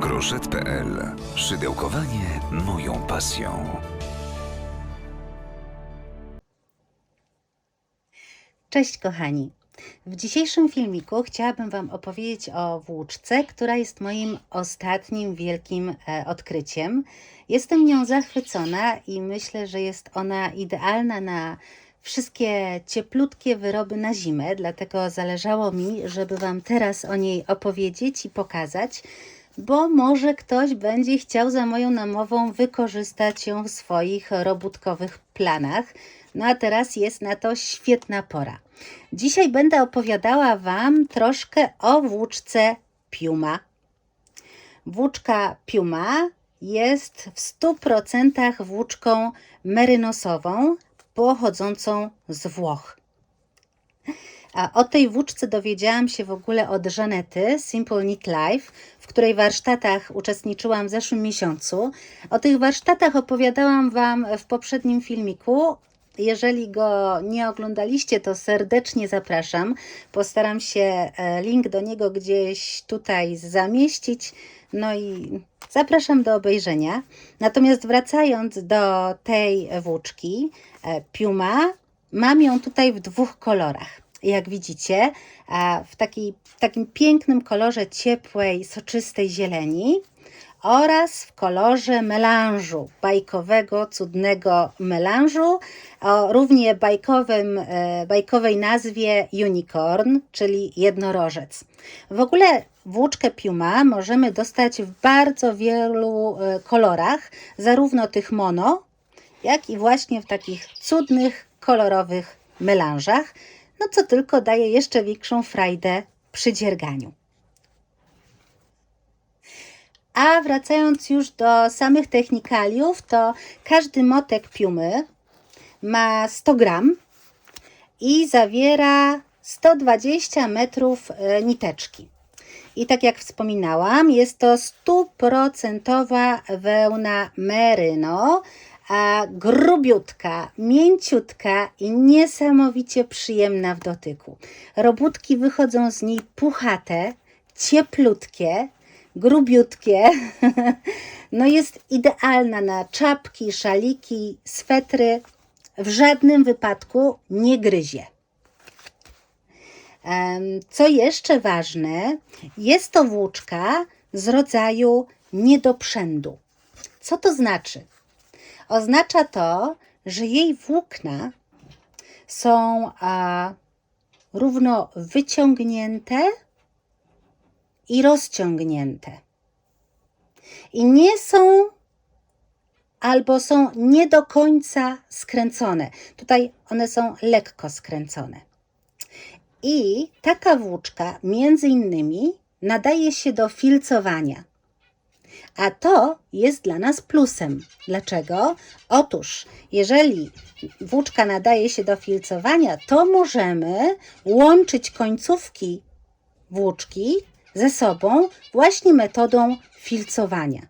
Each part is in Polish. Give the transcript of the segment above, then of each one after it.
Groszet.pl. Szydełkowanie moją pasją. Cześć kochani. W dzisiejszym filmiku chciałabym Wam opowiedzieć o włóczce, która jest moim ostatnim wielkim e, odkryciem. Jestem nią zachwycona i myślę, że jest ona idealna na wszystkie cieplutkie wyroby na zimę, dlatego zależało mi, żeby Wam teraz o niej opowiedzieć i pokazać, bo może ktoś będzie chciał za moją namową wykorzystać ją w swoich robótkowych planach. No a teraz jest na to świetna pora. Dzisiaj będę opowiadała Wam troszkę o włóczce Piuma. Włóczka Piuma jest w 100% włóczką merynosową pochodzącą z Włoch. O tej włóczce dowiedziałam się w ogóle od Żanety Simple Knit Life, w której warsztatach uczestniczyłam w zeszłym miesiącu. O tych warsztatach opowiadałam Wam w poprzednim filmiku. Jeżeli go nie oglądaliście, to serdecznie zapraszam. Postaram się e, link do niego gdzieś tutaj zamieścić. No i zapraszam do obejrzenia. Natomiast wracając do tej włóczki, e, Piuma, mam ją tutaj w dwóch kolorach. Jak widzicie, a w takiej, w takim pięknym kolorze ciepłej, soczystej zieleni oraz w kolorze melanżu, bajkowego, cudnego melanżu, o równie bajkowym, e, bajkowej nazwie unicorn, czyli jednorożec. W ogóle włóczkę Piuma możemy dostać w bardzo wielu e, kolorach, zarówno tych mono, jak i właśnie w takich cudnych, kolorowych melanżach, no co tylko daje jeszcze większą frajdę przy dzierganiu. A wracając już do samych technikaliów, to każdy motek piumy ma 100 gram i zawiera 120 metrów e, niteczki. I tak jak wspominałam, jest to stuprocentowa wełna merino, grubiutka, mięciutka i niesamowicie przyjemna w dotyku. Robótki wychodzą z niej puchate, cieplutkie, grubiutkie. No jest idealna na czapki, szaliki, swetry. W żadnym wypadku nie gryzie. Co jeszcze ważne, jest to włóczka z rodzaju niedoprzędu. Co to znaczy? Oznacza to, że jej włókna są a, równo wyciągnięte i rozciągnięte. I nie są albo są nie do końca skręcone. Tutaj one są lekko skręcone. I taka włóczka między innymi nadaje się do filcowania. A to jest dla nas plusem. Dlaczego? Otóż, jeżeli włóczka nadaje się do filcowania, to możemy łączyć końcówki włóczki ze sobą właśnie metodą filcowania.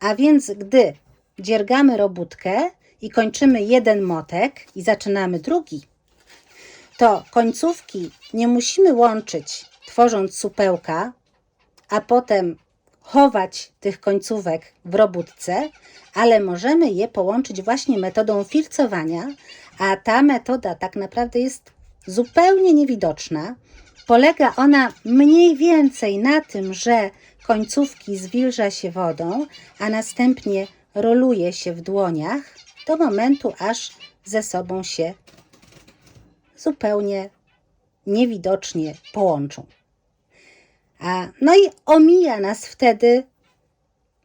A więc, gdy dziergamy robótkę i kończymy jeden motek i zaczynamy drugi, to końcówki nie musimy łączyć, tworząc supełka, a potem chować tych końcówek w robótce, ale możemy je połączyć właśnie metodą filcowania, a ta metoda tak naprawdę jest zupełnie niewidoczna. Polega ona mniej więcej na tym, że końcówki zwilża się wodą, a następnie roluje się w dłoniach do momentu, aż ze sobą się zupełnie niewidocznie połączą. A, no i omija nas wtedy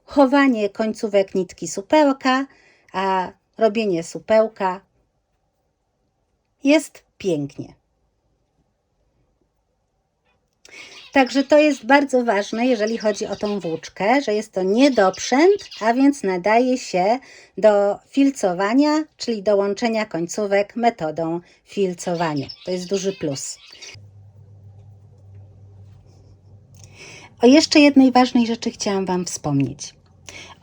chowanie końcówek nitki supełka, a robienie supełka jest pięknie. Także to jest bardzo ważne, jeżeli chodzi o tą włóczkę, że jest to niedoprzęt, a więc nadaje się do filcowania, czyli do łączenia końcówek metodą filcowania. To jest duży plus. O jeszcze jednej ważnej rzeczy chciałam Wam wspomnieć.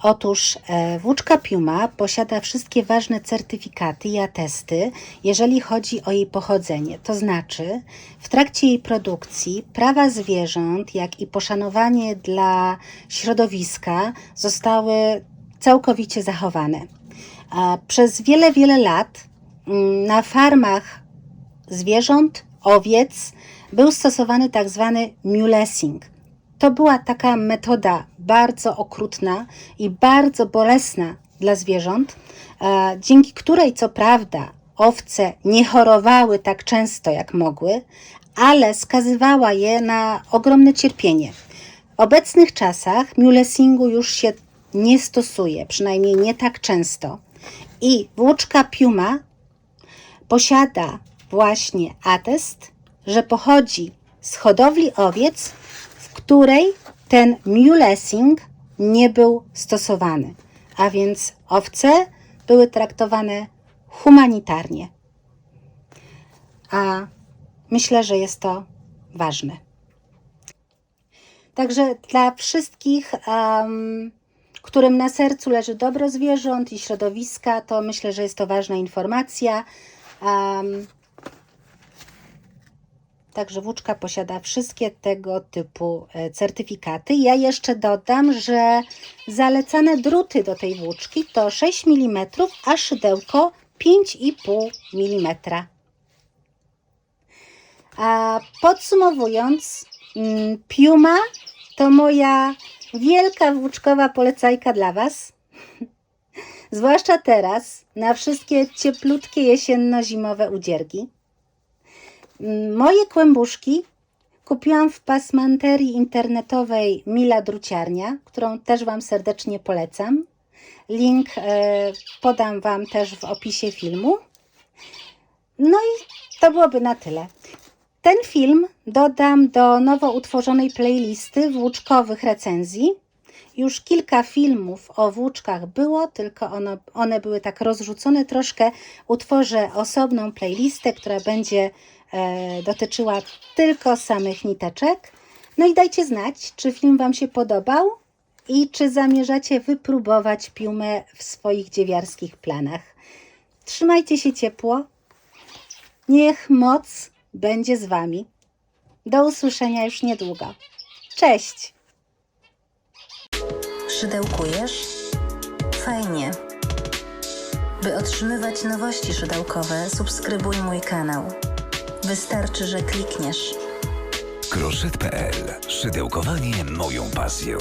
Otóż e, włóczka Piuma posiada wszystkie ważne certyfikaty i atesty, jeżeli chodzi o jej pochodzenie. To znaczy, w trakcie jej produkcji prawa zwierząt, jak i poszanowanie dla środowiska zostały całkowicie zachowane. Przez wiele, wiele lat mm, na farmach zwierząt, owiec, był stosowany tak zwany mulesing. To była taka metoda bardzo okrutna i bardzo bolesna dla zwierząt, e, dzięki której co prawda owce nie chorowały tak często jak mogły, ale skazywała je na ogromne cierpienie. W obecnych czasach mulesingu już się nie stosuje, przynajmniej nie tak często. I włóczka piuma posiada właśnie atest, że pochodzi z hodowli owiec, której ten mulesing nie był stosowany, a więc owce były traktowane humanitarnie. A myślę, że jest to ważne. Także dla wszystkich, em, którym na sercu leży dobro zwierząt i środowiska, to myślę, że jest to ważna informacja. Em, Także włóczka posiada wszystkie tego typu e, certyfikaty. Ja jeszcze dodam, że zalecane druty do tej włóczki to 6 mm, a szydełko 5,5 mm. A podsumowując, mm, Piuma to moja wielka włóczkowa polecajka dla Was. Zwłaszcza teraz na wszystkie cieplutkie jesienno-zimowe udziergi. Moje kłębuszki kupiłam w pasmanterii internetowej Mila Druciarnia, którą też Wam serdecznie polecam. Link e, podam Wam też w opisie filmu. No i to byłoby na tyle. Ten film dodam do nowo utworzonej playlisty włóczkowych recenzji. Już kilka filmów o włóczkach było, tylko one były tak rozrzucone troszkę. Utworzę osobną playlistę, która będzie dotyczyła tylko samych niteczek. No i dajcie znać, czy film Wam się podobał i czy zamierzacie wypróbować piumę w swoich dziewiarskich planach. Trzymajcie się ciepło. Niech moc będzie z Wami. Do usłyszenia już niedługo. Cześć! Szydełkujesz? Fajnie. By otrzymywać nowości szydełkowe, subskrybuj mój kanał. Wystarczy, że klikniesz. Kroszet.pl. Szydełkowanie moją pasją.